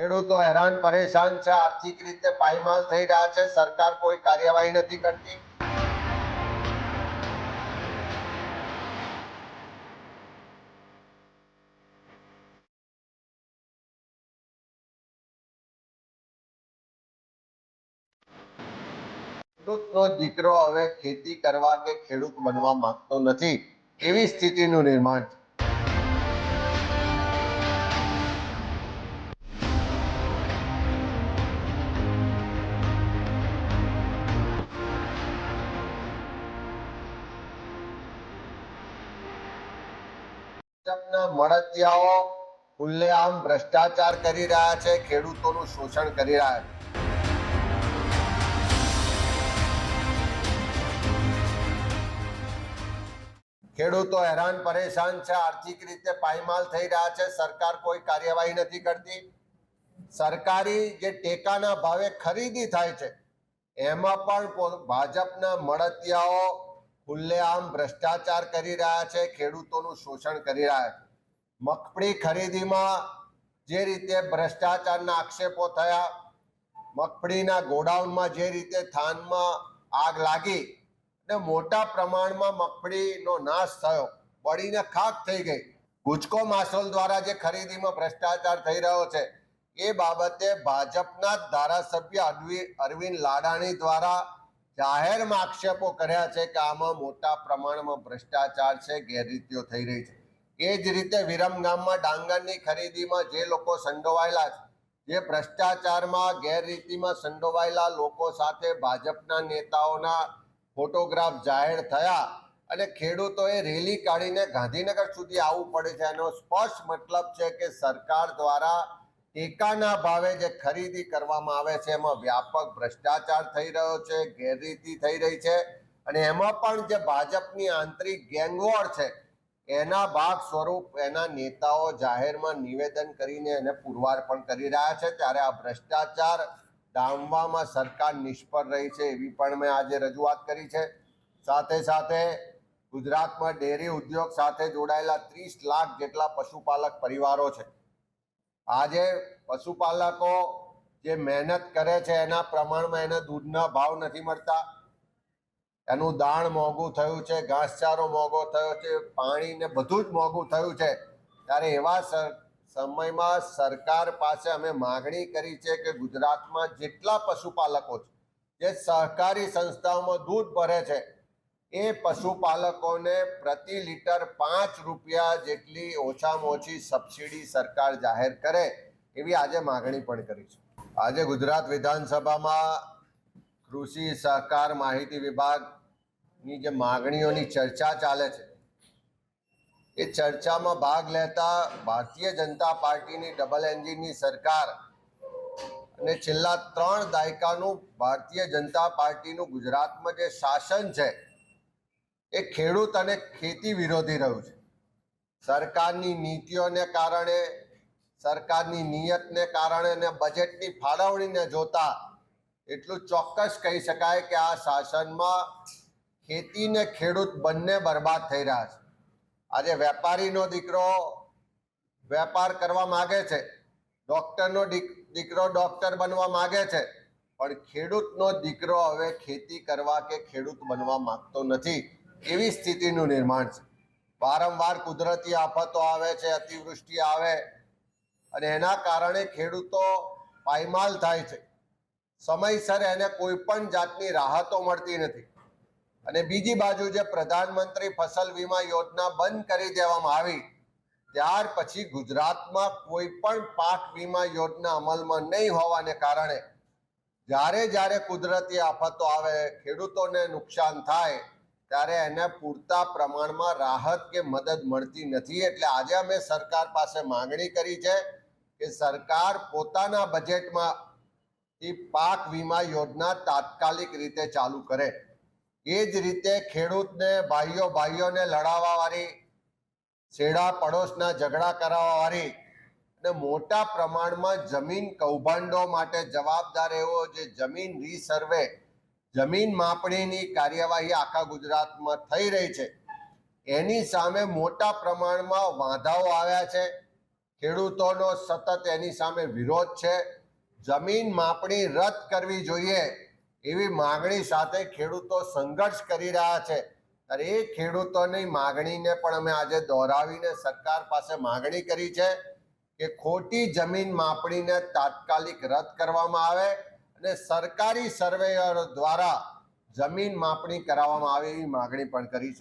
ખેડૂતો હેરાન, પરેશાન છે. આર્થિક રીતે પાયમાલ થઈ રહ્યા છે. સરકાર કોઈ કાર્યવાહી નથી કરતી. ખેડૂતનો દીકરો હવે ખેતી કરવા કે ખેડૂત બનવા માંગતો નથી. એવી સ્થિતિનું નિર્માણ ભાજપના મળતિયાઓ ખુલ્લેઆમ ભ્રષ્ટાચાર કરી રહ્યા છે, ખેડૂતોનું શોષણ કરી રહ્યા છે. ખેડૂતો હેરાન, પરેશાન છે, આર્થિક રીતે પાયમાલ થઈ રહ્યા છે, સરકાર કોઈ કાર્યવાહી નથી કરતી. સરકારી જે ટેકાના ભાવે ખરીદી થાય છે, એમાં પણ ભાજપના મળતિયાઓ ખુલ્લેઆમ ભ્રષ્ટાચાર કરી રહ્યા છે, ખેડૂતોનું શોષણ કરી રહ્યા છે. મગફળી ખરીદીમાં જે રીતે ભ્રષ્ટાચારના આક્ષેપો થયા, મગફળીના ગોડાઉનમાં જે રીતે થાનમાં આગ લાગી ને મોટા પ્રમાણમાં મગફળીનો નાશ થયો, બળીને ખાક થઈ ગઈ. ગુજકો માસોલ દ્વારા જે ખરીદીમાં ભ્રષ્ટાચાર થઈ રહ્યો છે, એ બાબતે ભાજપના ધારાસભ્ય અરવિંદ લાડાણી દ્વારા જાહેરમાં આક્ષેપો કર્યા છે કે આમાં મોટા પ્રમાણમાં ભ્રષ્ટાચાર છે, ગેરરીતિઓ થઈ રહી છે. એ જ રીતે વિરમગામમાં ડાંગરની ખરીદીમાં જે લોકો સંડોવાયેલા છે, જે ભ્રષ્ટાચારમાં, ગેરરીતિમાં સંડોવાયેલા લોકો સાથે ભાજપના નેતાઓના ફોટોગ્રાફ જાહેર થયા અને ખેડૂતોએ રેલી કાઢીને ગાંધીનગર સુધી આવવું પડે છે. એનો સ્પષ્ટ મતલબ છે કે સરકાર દ્વારા ટેકાના ભાવે જે ખરીદી કરવામાં આવે છે, એમાં વ્યાપક ભ્રષ્ટાચાર થઈ રહ્યો છે, ગેરરીતિ થઈ રહી છે અને એમાં પણ જે ભાજપની આંતરિક ગેંગવોર છે, એના ભાગ સ્વરૂપ એના નેતાઓ જાહેરમાં નિવેદન કરીને એને પુરવાર પણ કરી રહ્યા છે. ત્યારે આ ભ્રષ્ટાચાર ડામવામાં સરકાર નિષ્ફળ રહી છે એવી પણ મેં આજે રજૂઆત કરી છે. સાથે સાથે ગુજરાતમાં ડેરી ઉદ્યોગ સાથે જોડાયેલા ત્રીસ લાખ જેટલા પશુપાલક પરિવારો છે. આજે પશુપાલકો જે મહેનત કરે છે, એના પ્રમાણમાં એને દૂધના ભાવ નથી મળતા. એનું દાણ મોંઘું થયું છે, ઘાસચારો મોંઘો થયો છે, પાણી ને બધું જ મોંઘું થયું છે. ત્યારે એવા સમયમાં સરકાર પાસે અમે માગણી કરી છે કે ગુજરાતમાં જેટલા પશુપાલકો છે, જે સહકારી સંસ્થાઓમાં દૂધ ભરે છે એ પશુપાલકોને પ્રતિ લીટર પાંચ રૂપિયા જેટલી ઓછામાં ઓછી સબસિડી સરકાર જાહેર કરે એવી આજે માગણી પણ કરી છે. આજે ગુજરાત વિધાનસભામાં કૃષિ સહકાર માહિતી વિભાગની જે માગણીઓની ચર્ચા ચાલે છે, એ ચર્ચામાં ભાગ લેતા ભારતીય જનતા પાર્ટીની ડબલ એન્જિનની સરકાર અને છેલ્લા ત્રણ દાયકાનું ભારતીય જનતા પાર્ટીનું ગુજરાતમાં જે શાસન છે એ ખેડૂત અને ખેતી વિરોધી રહ્યું છે. સરકારની નીતિઓને કારણે, સરકારની નિયતને કારણે અને બજેટની ફાળવણીને જોતા એટલું ચોક્કસ કહી શકાય કે આ શાસનમાં ખેતી ને ખેડૂત બંને બરબાદ થઈ રહ્યા છે. આજે વેપારીનો દીકરો વેપાર કરવા માગે છે, ડૉક્ટરનો દીક- દીકરો ડૉક્ટર બનવા માગે છે, પણ ખેડૂતનો દીકરો હવે ખેતી કરવા કે ખેડૂત બનવા માગતો નથી. એવી સ્થિતિનું નિર્માણ છે. વારંવાર કુદરતી આફતો આવે છે, અતિવૃષ્ટિ આવે અને એના કારણે ખેડૂતો પાયમાલ થાય છે. સમયસર એને કોઈ પણ જાતની રાહતો મળતી નથી. અને બીજી બાજુ જે પ્રધાનમંત્રી ફસલ વીમા યોજના બંધ કરી દેવામાં આવી, ત્યાર પછી ગુજરાતમાં કોઈ પણ પાક વીમા યોજના અમલમાં નહીં હોવાને કારણે જ્યારે જ્યારે કુદરતી આફતો આવે, ખેડૂતોને નુકસાન થાય ત્યારે એને પૂરતા પ્રમાણમાં રાહત કે મદદ મળતી નથી. એટલે આજે અમે સરકાર પાસે માંગણી કરી છે કે સરકાર પોતાના બજેટમાં પાક વીમા યોજના તાત્કાલિક રીતે ચાલુ કરે. એ જ રીતે ખેડૂતને, ભાઈઓ ભાઈઓને લડાવવાવાળી, છેડા પડોશના ઝઘડા કરાવવાવાળી અને મોટા પ્રમાણમાં જમીન કૌભાંડો માટે જવાબદાર એવો જે જમીન રીસર્વે જમીન માપણીની કાર્યવાહી આખા ગુજરાતમાં થઈ રહી છે. એની સામે મોટા પ્રમાણમાં વાંધાઓ આવ્યા છે. ખેડૂતોનો સતત એની સામે વિરોધ છે. જમીન માપણી રદ કરવી જોઈએ એવી માગણી સાથે ખેડૂતો સંઘર્ષ કરી રહ્યા છે. ત્યારે એ ખેડૂતોની માગણીને પણ અમે આજે દોહરાવીને સરકાર પાસે માગણી કરી છે કે ખોટી જમીન માપણીને તાત્કાલિક રદ કરવામાં આવે. અને સરકારી સર્વેયર દ્વારા જમીન માપણી કરાવવામાં આવે એવી માગણી પણ કરી છે.